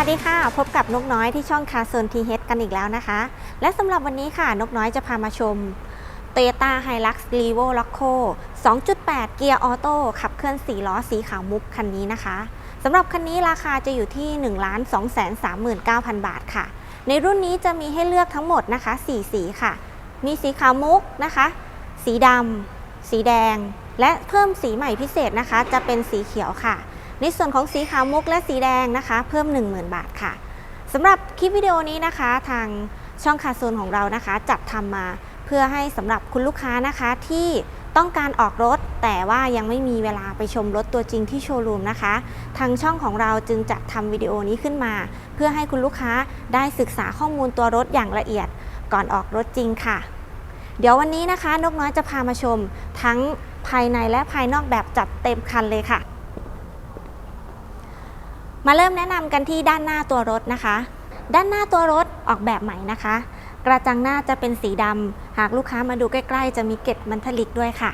สวัสดีค่ะ พบกับนกน้อยที่ช่องคาโซนทีเฮดกันอีกแล้วนะคะ และสำหรับวันนี้ค่ะ นกน้อยจะพามาชม Toyota Hilux Revo Loco 2.8 เกียร์ออโต้ขับเคลื่อน 4 ล้อสีขาวมุกคันนี้นะคะสำหรับคันนี้ราคาจะอยู่ที่ 1 2 3 9 0 0 0 บาทค่ะ ในรุ่นนี้จะมีให้เลือกทั้งหมดนะคะ 4 สีค่ะ มีสีขาวมุกนะคะ สีดำสีแดง และเพิ่มสีใหม่พิเศษนะคะ จะเป็นสีเขียวค่ะ ในส่วนของสีขาวมุกและสีแดงนะคะ เพิ่ม 10,000 บาทค่ะสำหรับคลิปวิดีโอนี้นะคะ ทางช่องคาโซนของเรานะคะ จัดทำมาเพื่อให้สำหรับคุณลูกค้านะคะที่ต้องการออกรถ แต่ว่ายังไม่มีเวลาไปชมรถตัวจริงที่โชว์รูมนะคะ ทางช่องของเราจึงจะทำวิดีโอนี้ขึ้นมา เพื่อให้คุณลูกค้าได้ศึกษาข้อมูลตัวรถอย่างละเอียดก่อนออกรถจริงค่ะ เดี๋ยววันนี้นะคะ นกน้อยจะพามาชม ทั้งภายในและภายนอกแบบจัดเต็มคันเลยค่ะ มาเริ่มแนะนำกันที่ด้านหน้าตัวรถนะคะ ด้านหน้าตัวรถออกแบบใหม่นะคะ กระจังหน้าจะเป็นสีดำหากลูกค้ามาดูใกล้ๆ จะมีเกล็ดมันทลิกด้วยค่ะ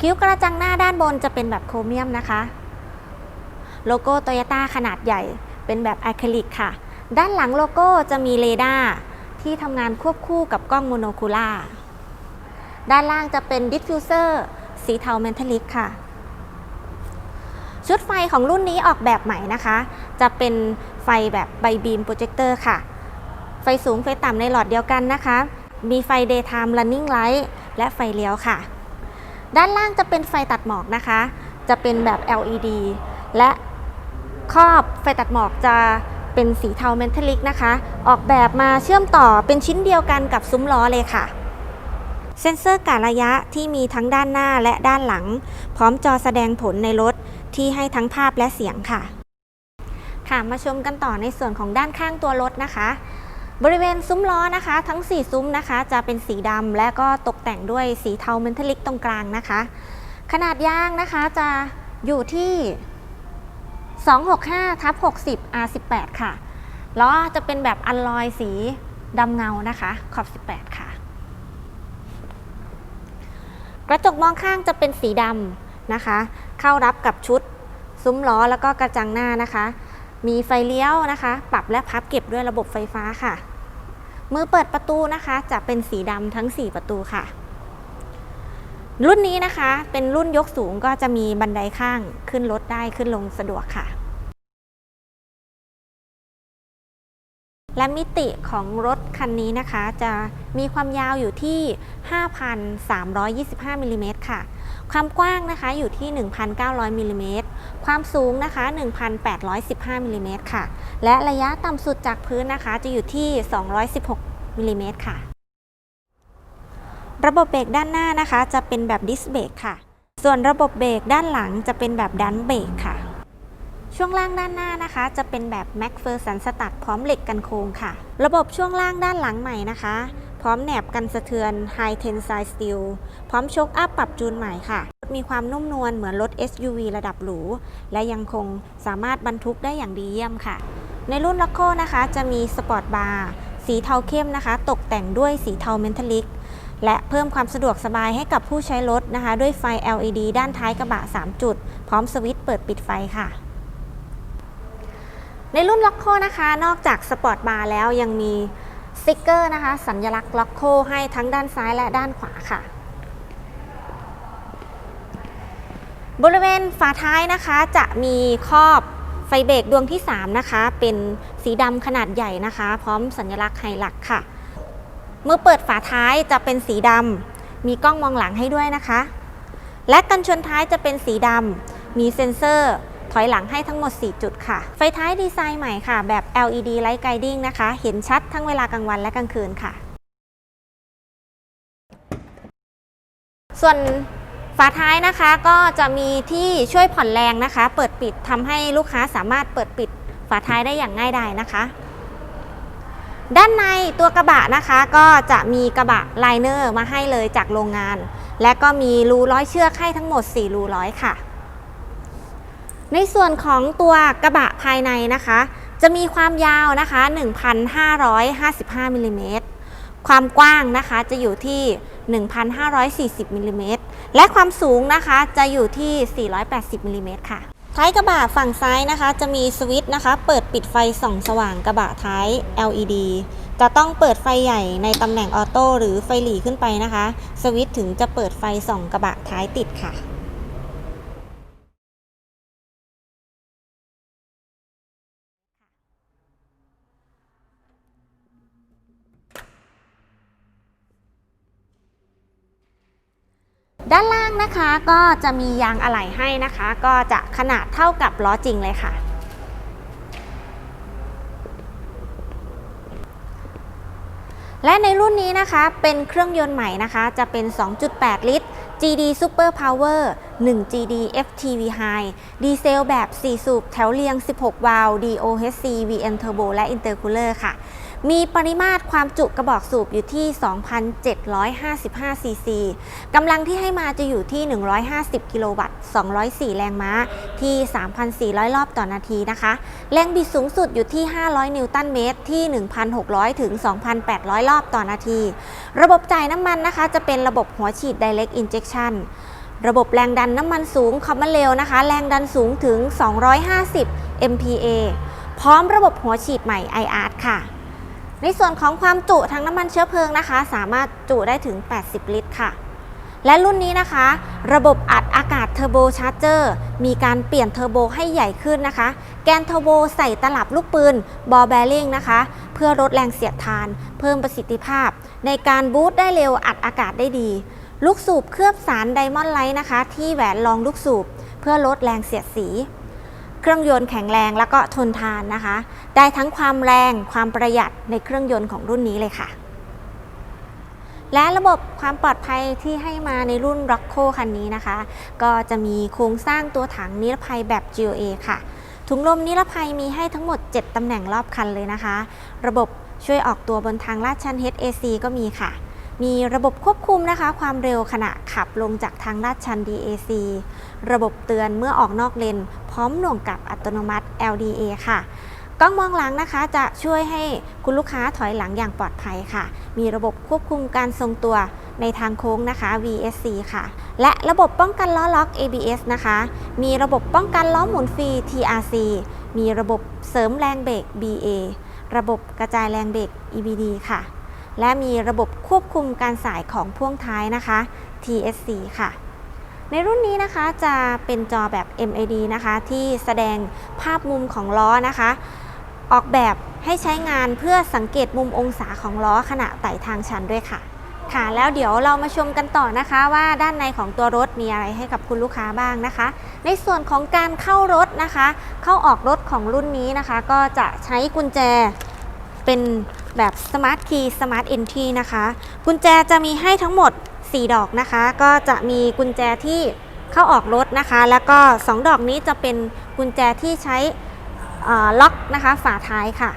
คิ้วกระจังหน้าด้านบนจะเป็นแบบโครเมียมนะคะ โลโก้โตโยต้าขนาดใหญ่เป็นแบบอะคริลิกค่ะ ด้านหลังโลโก้จะมีเรดาร์ที่ทำงานควบคู่กับกล้องโมโนคูล่าด้านล่างจะเป็นดิฟฟิวเซอร์สีเทาเมนทัลลิกค่ะ ชุดไฟของรุ่นนี้ออกแบบใหม่นะคะ จะเป็นไฟแบบไบบีมโปรเจคเตอร์ค่ะ ไฟสูงไฟต่ำในหลอดเดียวกันนะคะ มีไฟ daytime running light และไฟเลี้ยวค่ะ ด้านล่างจะเป็นไฟตัดหมอกนะคะ จะเป็นแบบ LED และครอบไฟตัดหมอกจะเป็นสีเทาเมทัลลิกนะคะ ออกแบบมาเชื่อมต่อเป็นชิ้นเดียวกันกับซุ้มล้อเลยค่ะ เซ็นเซอร์กะระยะที่มีทั้งด้านหน้าและด้านหลัง พร้อมจอแสดงผลในรถ ที่ให้ทั้งภาพและเสียงค่ะ ค่ะมาชมกันต่อในส่วนของด้านข้างตัวรถนะคะ บริเวณซุ้มล้อนะคะ ทั้ง 4 ซุ้มนะคะ จะเป็นสีดำและก็ตกแต่งด้วยสีเทาเมนทัลลิกตรงกลางนะคะ ขนาดยางนะคะจะอยู่ที่ 265ทับ60 R18 ค่ะล้อจะเป็นแบบอัลลอยสีดำเงานะคะขอบ 18 ค่ะ กระจกมองข้างจะเป็นสีดำ นะคะ เข้ารับกับชุดซุ้มล้อแล้วก็กระจังหน้านะคะ มีไฟเลี้ยวนะคะ ปรับและพับเก็บด้วยระบบไฟฟ้าค่ะ มือเปิดประตูนะคะ จะเป็นสีดำทั้ง 4 ประตูค่ะ รุ่นนี้นะคะเป็นรุ่นยกสูงก็จะมีบันไดข้างขึ้นรถได้ขึ้นลงสะดวกค่ะและมิติของรถคันนี้นะคะ จะมีความยาวอยู่ที่ 5,325มิลลิเมตรค่ะ ความกว้างนะคะอยู่ที่ 1,900มิลลิเมตรความสูงนะคะ 1,815มิลลิเมตรค่ะ และระยะต่ำสุดจากพื้นนะคะจะอยู่ที่ 216มิลลิเมตรค่ะ ระบบเบรกด้านหน้านะคะจะเป็นแบบดิสเบรกค่ะ ส่วนระบบเบรกด้านหลังจะเป็นแบบดันเบรกค่ะ ช่วงล่างด้านหน้านะคะ จะเป็นแบบ m a c p h e r s o n สตัดพร้อมเหล็กกันโค้งค่ะ ระบบช่วงล่างด้านหลังใหม่นะคะ พร้อมแหนบกันสะเทือน High Tensile Steel พร้อมโชคอัพปรับจูนใหม่ค่ะมีความนุ่มนวลเหมือนรถ SUV ระดับหรู และยังคงสามารถบรรทุกได้อย่างดีเยี่ยมค่ะ ในรุ่น l o โ o นะคะจะมีสปอร์ตบาร์สีเทาเข้มนะคะ ตกแต่งด้วยสีเทาเมนทัลลิก และเพิ่มความสะดวกสบายให้กับผู้ใช้รถนะคะ ด้วยไฟ LED ด้านท้ายกระบะ 3 จุด พร้อมสวิตช์เปิดปิดไฟค่ะในรุ่นล็อกโคนะคะ นอกจากสปอร์ตบาร์แล้วยังมี สติกเกอร์นะคะ สัญลักษณ์ล็อกโคให้ทั้งด้านซ้ายและด้านขวาค่ะ บริเวณฝาท้ายนะคะจะมีครอบไฟเบรกดวงที่ 3 นะคะ เป็นสีดำขนาดใหญ่นะคะ พร้อมสัญลักษณ์ไฮลักค่ะ เมื่อเปิดฝาท้ายจะเป็นสีดำมีกล้องมองหลังให้ด้วยนะคะ และกันชนท้ายจะเป็นสีดำมีเซ็นเซอร์ ถอยหลังให้ทั้งหมด 4 จุดค่ะ ไฟท้ายดีไซน์ใหม่ค่ะ แบบ LED Light Guiding นะคะ เห็นชัดทั้งเวลากลางวันและกลางคืนค่ะ ส่วนฝาท้ายนะคะก็จะมีที่ช่วยผ่อนแรงนะคะ เปิดปิดทำให้ลูกค้าสามารถเปิดปิดฝาท้ายได้อย่างง่ายดายนะคะ ด้านในตัวกระบะนะคะ ก็จะมีกระบะไลเนอร์มาให้เลยจากโรงงาน และก็มีรูร้อยเชือกให้ทั้งหมด 4 รูร้อยค่ะ ในส่วนของตัวกระบะภายในนะคะ จะมีความยาวนะคะ 1,555มิลลิเมตรความกว้างนะคะจะอยู่ที่ 1,540มิลลิเมตรและความสูงนะคะจะอยู่ที่ 480มิลลิเมตรค่ะ ท้ายกระบะฝั่งซ้ายนะคะ จะมีสวิตช์นะคะ เปิดปิดไฟส่องสว่างกระบะท้าย LED จะต้องเปิดไฟใหญ่ในตำแหน่งออโต้หรือไฟหลีขึ้นไปนะคะ สวิตช์ถึงจะเปิดไฟส่องกระบะท้ายติดค่ะ ด้านล่างนะคะก็จะมียางอะไหล่ให้นะคะ ก็จะขนาดเท่ากับล้อจริงเลยค่ะ และในรุ่นนี้นะคะเป็นเครื่องยนต์ใหม่นะคะ จะเป็น 2.8 ลิตร GD Super Power 1 GD FTV High ดีเซลแบบ 4 สูบแถวเรียง 16 วาล์ว DOHC VN Turbo และ Intercooler ค่ะ มีปริมาตรความจุกระบอกสูบอยู่ที่ 2,755 ซีซีกำลังที่ให้มาจะอยู่ที่ 150 กิโลวัตต์ 204 แรงม้าที่ 3,400 รอบต่อนาทีนะคะ แรงบิดสูงสุดอยู่ที่ 500 นิวตันเมตรที่ 1,600 ถึง 2,800 รอบต่อนาที ระบบจ่ายน้ำมันนะคะ จะเป็นระบบหัวฉีด direct injection ระบบแรงดันน้ำมันสูงคอมมอนเร็วนะคะ แรงดันสูงถึง 250 MPa พร้อมระบบหัวฉีดใหม่ IR ค่ะ ในส่วนของความจุทางน้ำมันเชื้อเพลิงนะคะ สามารถจุได้ถึง 80 ลิตรค่ะ และรุ่นนี้นะคะ ระบบอัดอากาศเทอร์โบชาร์เจอร์มีการเปลี่ยนเทอร์โบให้ใหญ่ขึ้นนะคะ แกนเทอร์โบใส่ตลับลูกปืน บอลแบริ่งนะคะ เพื่อลดแรงเสียดทาน เพิ่มประสิทธิภาพ ในการบูตได้เร็วอัดอากาศได้ดี ลูกสูบเคลือบสารไดมอนด์ไลท์นะคะ ที่แหวนรองลูกสูบ เพื่อลดแรงเสียดสี เครื่องยนต์แข็งแรงแล้วก็ทนทานนะคะ ได้ทั้งความแรงความประหยัดในเครื่องยนต์ของรุ่นนี้เลยค่ะ และระบบความปลอดภัยที่ให้มาในรุ่น r o c k o คันนี้นะคะ ก็จะมีโครงสร้างตัวถังนิรภัยแบบ GOA ค่ะ ถุงลมนิรภัยมีให้ทั้งหมด 7 ตำแหน่งรอบคันเลยนะคะ ระบบช่วยออกตัวบนทางลาดชัน HAC ก็มีค่ะ มีระบบควบคุมนะคะ ความเร็วขณะขับลงจากทางลาดชัน DAC ระบบเตือนเมื่อออกนอกเลน พร้อมหน่วงกับอัตโนมัติ LDA ค่ะกล้องมองหลังนะคะ จะช่วยให้คุณลูกค้าถอยหลังอย่างปลอดภัยค่ะ มีระบบควบคุมการทรงตัวในทางโค้งนะคะ VSC ค่ะ และระบบป้องกันล้อล็อก ABS นะคะ มีระบบป้องกันล้อหมุนฟรี TRC มีระบบเสริมแรงเบรก BA ระบบกระจายแรงเบรก EBD ค่ะ และมีระบบควบคุมการสายของพ่วงท้ายนะคะ TSC ค่ะ ในรุ่นนี้นะคะจะเป็นจอแบบ MAD นะคะที่แสดงภาพมุมของล้อนะคะ ออกแบบให้ใช้งานเพื่อสังเกตมุมองศาของล้อขณะไต่ทางชันด้วยค่ะ ค่ะ แล้วเดี๋ยวเรามาชมกันต่อนะคะว่าด้านในของตัวรถมีอะไรให้กับคุณลูกค้าบ้างนะคะ ในส่วนของการเข้ารถนะคะ เข้าออกรถของรุ่นนี้นะคะ ก็จะใช้กุญแจเป็นแบบ Smart Key Smart Entry นะคะ กุญแจจะมีให้ทั้งหมด 4 ดอกนะคะ ก็จะมีกุญแจที่เข้าออกรถนะคะ แล้วก็ 2 ดอกนี้จะเป็นกุญแจที่ใช้ล็อกนะคะฝาท้ายค่ะ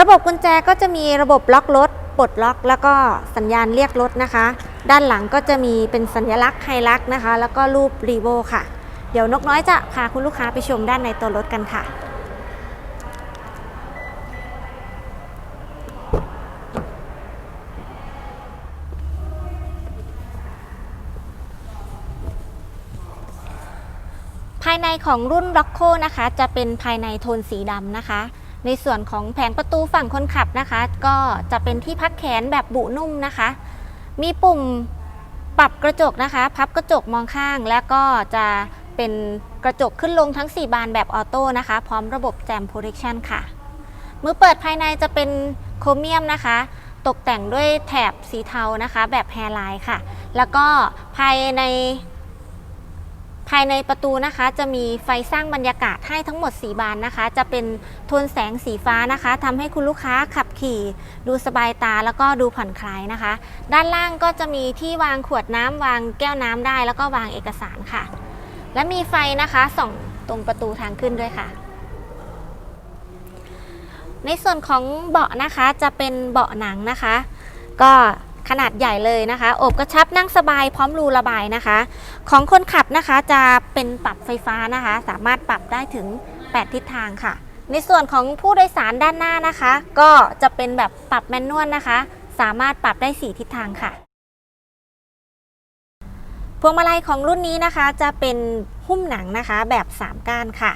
ระบบกุญแจก็จะมีระบบล็อกรถปลดล็อก แล้วก็สัญญาณเรียกรถนะคะ ด้านหลังก็จะมีเป็นสัญลักษณ์ไฮลักษณ์นะคะ แล้วก็รูปรีโวค่ะ เดี๋ยวนกน้อยจะพาคุณลูกค้าไปชมด้านในตัวรถกันค่ะายในของรุ่น r o c k o นะคะ จะเป็นภายในโทนสีดำนะคะ ในส่วนของแผงประตูฝั่งคนขับนะคะ ก็จะเป็นที่พักแขนแบบบุนุ่มนะคะ มีปุ่มปรับกระจกนะคะ พับกระจกมองข้าง แล้วก็จะเป็นกระจกขึ้นลงทั้ง 4 บานแบบออโต้นะคะ พร้อมระบบแจมโปรเทคชันค่ะมือเปิดภายในจะเป็นโครเมียมนะคะ ตกแต่งด้วยแถบสีเทานะคะ แบบแฮร์ไลน์ค่ะ แล้วก็ภายใน ภายในประตูนะคะจะมีไฟสร้างบรรยากาศให้ทั้งหมด 4 บานนะคะ จะเป็นโทนแสงสีฟ้านะคะทำให้คุณลูกค้าขับขี่ ดูสบายตาแล้วก็ดูผ่อนคลายนะคะ ด้านล่างก็จะมีที่วางขวดน้ำวางแก้วน้ำได้ แล้วก็วางเอกสารค่ะ และมีไฟนะคะส่องตรงประตูทางขึ้นด้วยค่ะในส่วนของเบาะนะคะจะเป็นเบาะหนังนะคะ ก็ ขนาดใหญ่เลยนะคะ อบกระชับนั่งสบายพร้อมรูระบายนะคะ ของคนขับนะคะจะเป็นปรับไฟฟ้านะคะ สามารถปรับได้ถึง 8 ทิศทางค่ะ ในส่วนของผู้โดยสารด้านหน้านะคะ ก็จะเป็นแบบปรับแมนนวลนะคะ สามารถปรับได้ 4 ทิศทางค่ะพวงมาลัยของรุ่นนี้นะคะจะเป็นหหุ้มหนังนะคะแบบ 3 ก้านค่ะ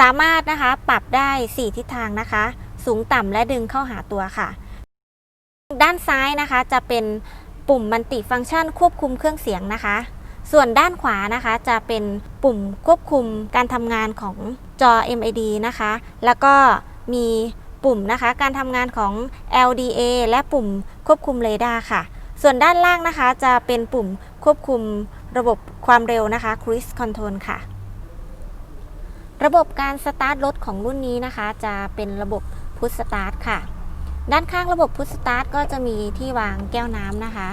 สามารถนะคะปรับได้ 4 ทิศทางนะคะ สูงต่ำและดึงเข้าหาตัวค่ะ ด้านซ้ายนะคะจะเป็นปุ่มมัลติฟังก์ชันควบคุมเครื่องเสียงนะคะ ส่วนด้านขวานะคะจะเป็นปุ่มควบคุมการทำงานของจอ MID นะคะ แล้วก็มีปุ่มนะคะการทำงานของ LDA และปุ่มควบคุมเรดาร์ค่ะ ส่วนด้านล่างนะคะจะเป็นปุ่มควบคุมระบบความเร็วนะคะ Cruise Control ค่ะ ระบบการสตาร์ทรถของรุ่นนี้นะคะ จะเป็นระบบพุทสตาร์ทค่ะ ด้านข้างระบบพุทสตาร์ทก็จะมีที่วางแก้วน้ำนะคะ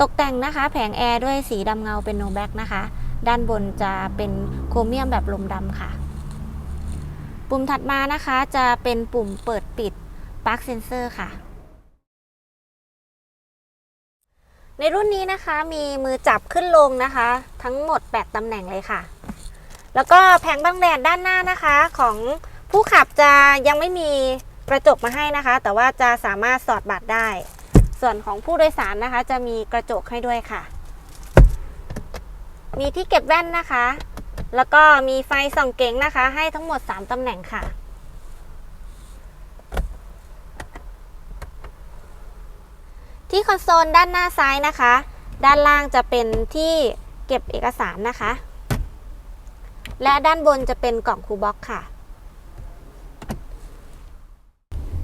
ตกแต่งนะคะ แผงแอร์ด้วยสีดำเงาเป็นโนแบ็กนะคะ ด้านบนจะเป็นโครเมียมแบบลมดำค่ะ ปุ่มถัดมานะคะจะเป็นปุ่มเปิดปิดปลั๊กเซนเซอร์ค่ะ ในรุ่นนี้นะคะมีมือจับขึ้นลงนะคะ ทั้งหมด 8ตำแหน่งเลยค่ะ แล้วก็แผงบังแดดด้านหน้านะคะของผู้ขับจะยังไม่มี กระจกมาให้นะคะ แต่ว่าจะสามารถสอดบัตรได้ ส่วนของผู้โดยสารนะคะ จะมีกระจกให้ด้วยค่ะ มีที่เก็บแว่นนะคะ แล้วก็มีไฟส่องเก๋งนะคะ ให้ทั้งหมด 3ตำแหน่งค่ะที่คอนโซลด้านหน้าซ้ายนะคะ ด้านล่างจะเป็นที่เก็บเอกสารนะคะ และด้านบนจะเป็นกล่องคูบ็อกซ์ค่ะ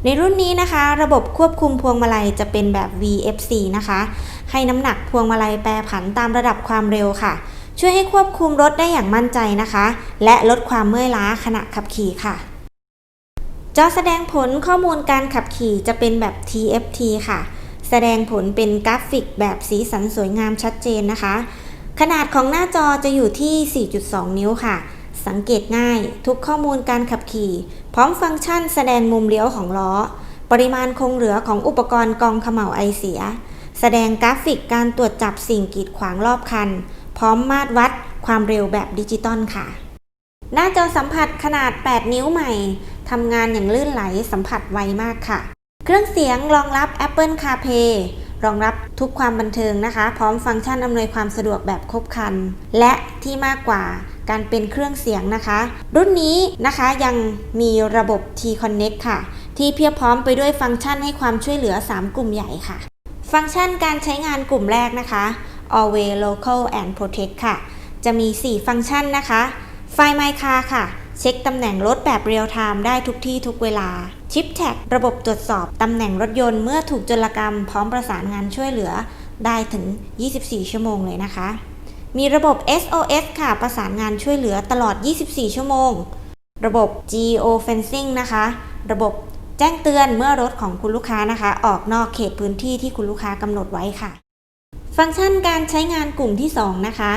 ในรุ่นนี้นะคะ ระบบควบคุมพวงมาลัยจะเป็นแบบ VFC นะคะ ให้น้ำหนักพวงมาลัยแปรผันตามระดับความเร็วค่ะ ช่วยให้ควบคุมรถได้อย่างมั่นใจนะคะ และลดความเมื่อยล้าขณะขับขี่ค่ะจอแสดงผลข้อมูลการขับขี่จะเป็นแบบ TFT ค่ะ แสดงผลเป็นกราฟิกแบบสีสันสวยงามชัดเจนนะคะ ขนาดของหน้าจอจะอยู่ที่ 4.2 นิ้วค่ะ สังเกตง่ายทุกข้อมูลการขับขี่ พร้อมฟังก์ชันแสดงมุมเลี้ยวของล้อ ปริมาณคงเหลือของอุปกรณ์กองเขม่าวไอเสีย แสดงกราฟิกการตรวจจับสิ่งกีดขวางรอบคัน พร้อมมาตรวัดความเร็วแบบดิจิตอลค่ะ หน้าจอสัมผัสขนาด 8 นิ้วใหม่ทำงานอย่างลื่นไหลสัมผัสไวมากค่ะ เครื่องเสียงรองรับ Apple CarPlay รองรับทุกความบันเทิงนะคะ พร้อมฟังก์ชันอำนวยความสะดวกแบบครบครัน และที่มากกว่า การเป็นเครื่องเสียงนะคะ รุ่นนี้นะคะยังมีระบบ T-Connect ค่ะ ที่เพียบพร้อมไปด้วยฟังก์ชันให้ความช่วยเหลือ 3 กลุ่มใหญ่ค่ะ ฟังก์ชันการใช้งานกลุ่มแรกนะคะ Always Local and Protect ค่ะ จะมี 4 ฟังก์ชันนะคะไฟ My Car ค่ะ เช็คตำแหน่งรถแบบเรียลไทม์ได้ทุกที่ทุกเวลาชิปแท็กระบบตรวจสอบตำแหน่งรถยนต์เมื่อถูกจรกรรมพร้อมประสานงานช่วยเหลือได้ถึง 24 ชั่วโมงเลยนะคะ มีระบบ SOS ค่ะ ประสานงานช่วยเหลือตลอด 24 ชั่วโมง ระบบ Geo Fencing นะคะ ระบบแจ้งเตือนเมื่อรถของคุณลูกค้านะคะ ออกนอกเขตพื้นที่ที่คุณลูกค้ากำหนดไว้ค่ะ ฟังก์ชันการใช้งานกลุ่มที่ 2 นะคะ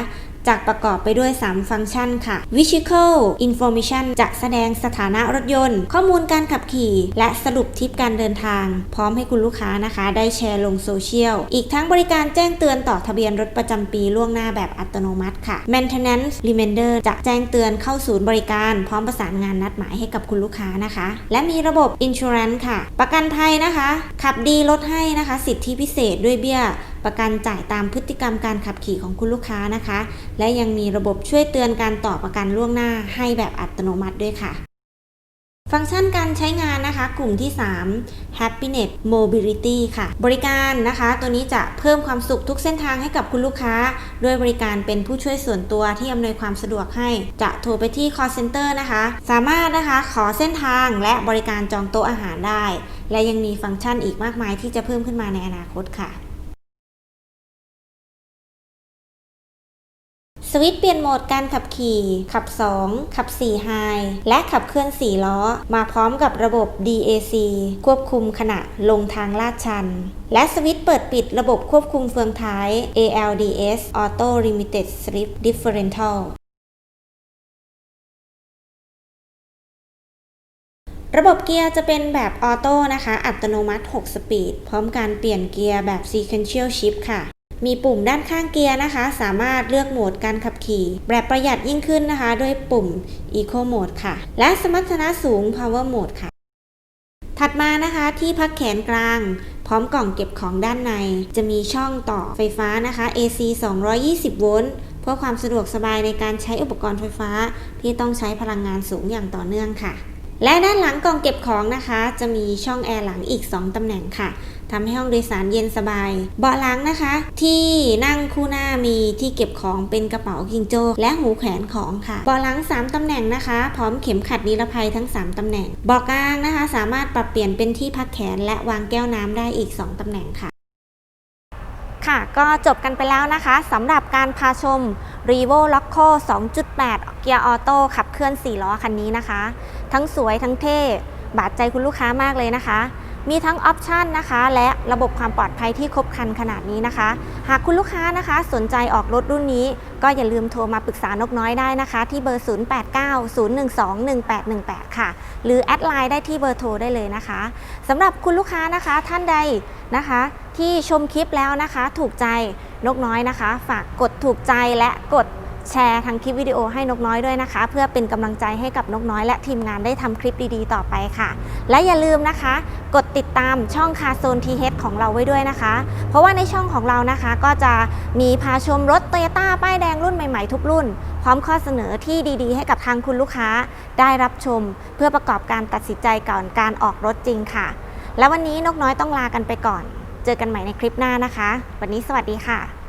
จากประกอบไปด้วย 3 ฟังก์ชันค่ะ Vehicle Information จะแสดงสถานะรถยนต์ ข้อมูลการขับขี่ และสรุปทิปการเดินทาง พร้อมให้คุณลูกค้านะคะ ได้แชร์ลงโซเชียล อีกทั้งบริการแจ้งเตือนต่อทะเบียนรถประจำปีล่วงหน้าแบบอัตโนมัติค่ะ Maintenance Reminder จะแจ้งเตือนเข้าศูนย์บริการ พร้อมประสานงานนัดหมายให้กับคุณลูกค้านะคะ และมีระบบ Insurance ค่ะ ประกันภัยนะคะ ขับดีลดให้นะคะ สิทธิพิเศษด้วยเบี้ย ประกันจ่ายตามพฤติกรรมการขับขี่ของคุณลูกค้านะคะ และยังมีระบบช่วยเตือนการต่อประกันล่วงหน้าให้แบบอัตโนมัติด้วยค่ะ ฟังก์ชันการใช้งานนะคะ กลุ่มที่ 3 Happiness Mobility ค่ะ บริการนะคะ ตัวนี้จะเพิ่มความสุขทุกเส้นทางให้กับคุณลูกค้า ด้วยบริการเป็นผู้ช่วยส่วนตัวที่อำนวยความสะดวกให้ จะโทรไปที่ call center นะคะ สามารถนะคะขอเส้นทางและบริการจองโต๊ะอาหารได้ และยังมีฟังก์ชันอีกมากมายที่จะเพิ่มขึ้นมาในอนาคตค่ะ สวิตช์เปลี่ยนโหมดการขับขี่ ขับ 2 ขับ4 High และขับเคลื่อน 4 ล้อ มาพร้อมกับระบบ DAC ควบคุมขณะลงทางลาดชัน และสวิตช์เปิดปิดระบบควบคุมเฟืองท้าย ALDS Auto Limited Slip Differential ระบบเกียร์จะเป็นแบบออโต้นะคะ อัตโนมัติ 6 สปีด พร้อมการเปลี่ยนเกียร์แบบ Sequential Shift ค่ะ มีปุ่มด้านข้างเกียร์นะคะ สามารถเลือกโหมดการขับขี่ แบบประหยัดยิ่งขึ้นนะคะ ด้วยปุ่ม Eco Mode ค่ะ และสมรรถนะสูง Power Mode ค่ะ ถัดมานะคะที่พักแขนกลาง พร้อมกล่องเก็บของด้านใน จะมีช่องต่อไฟฟ้านะคะ AC 220 โวลต์เพื่อความสะดวกสบายในการใช้อุปกรณ์ไฟฟ้า ที่ต้องใช้พลังงานสูงอย่างต่อเนื่องค่ะ และด้านหลังกล่องเก็บของนะคะ จะมีช่องแอร์หลังอีก 2 ตำแหน่งค่ะ ทำให้ห้องโดยสารเย็นสบาย เบาะหลังนะคะ ที่นั่งคู่หน้ามีที่เก็บของเป็นกระเป๋ากิงโจ และหูแขวนของค่ะ เบาะหลัง 3ตำแหน่งนะคะ พร้อมเข็มขัดนิรภัยทั้ง 3ตำแหน่ง เบาะกลางนะคะ สามารถปรับเปลี่ยนเป็นที่พักแขน และวางแก้วน้ำได้อีก 2ตำแหน่งค่ะค่ะ ก็จบกันไปแล้วนะคะสำหรับการพาชม r e v o l o c o 2.8 เกียร์ออโต้ขับเคลื่อน 4 ล้อคันนี้นะคะ ทั้งสวยทั้งเท่ บาดใจคุณลูกค้ามากเลยนะคะ มีทั้งออปชันนะคะ และระบบความปลอดภัยที่ครบครันขนาดนี้นะคะ หากคุณลูกค้านะคะ สนใจออกรถรุ่นนี้ ก็อย่าลืมโทรมาปรึกษานกน้อยได้นะคะ ที่เบอร์ 0890121818 ค่ะ หรือแอดไลน์ได้ที่เบอร์โทรได้เลยนะคะสำหรับคุณลูกค้านะคะท่านใดนะคะ ที่ชมคลิปแล้วนะคะ ถูกใจนกน้อยนะคะ ฝากกดถูกใจและกด แชร์ทางคลิปวิดีโอให้นกน้อยด้วยนะคะ เพื่อเป็นกำลังใจให้กับนกน้อยและทีมงานได้ทำคลิปดีๆ ต่อไปค่ะ และอย่าลืมนะคะ กดติดตามช่องคาโซนทีเฮดของเราไว้ด้วยนะคะ เพราะว่าในช่องของเรานะคะก็จะมีพาชมรถโตโยต้าป้ายแดงรุ่นใหม่ๆทุกรุ่น พร้อมข้อเสนอที่ดีๆ ให้กับทางคุณลูกค้าได้รับชม เพื่อประกอบการตัดสินใจก่อนการออกรถจริงค่ะ และวันนี้นกน้อยต้องลากันไปก่อน เจอกันใหม่ในคลิปหน้านะคะ วันนี้สวัสดีค่ะ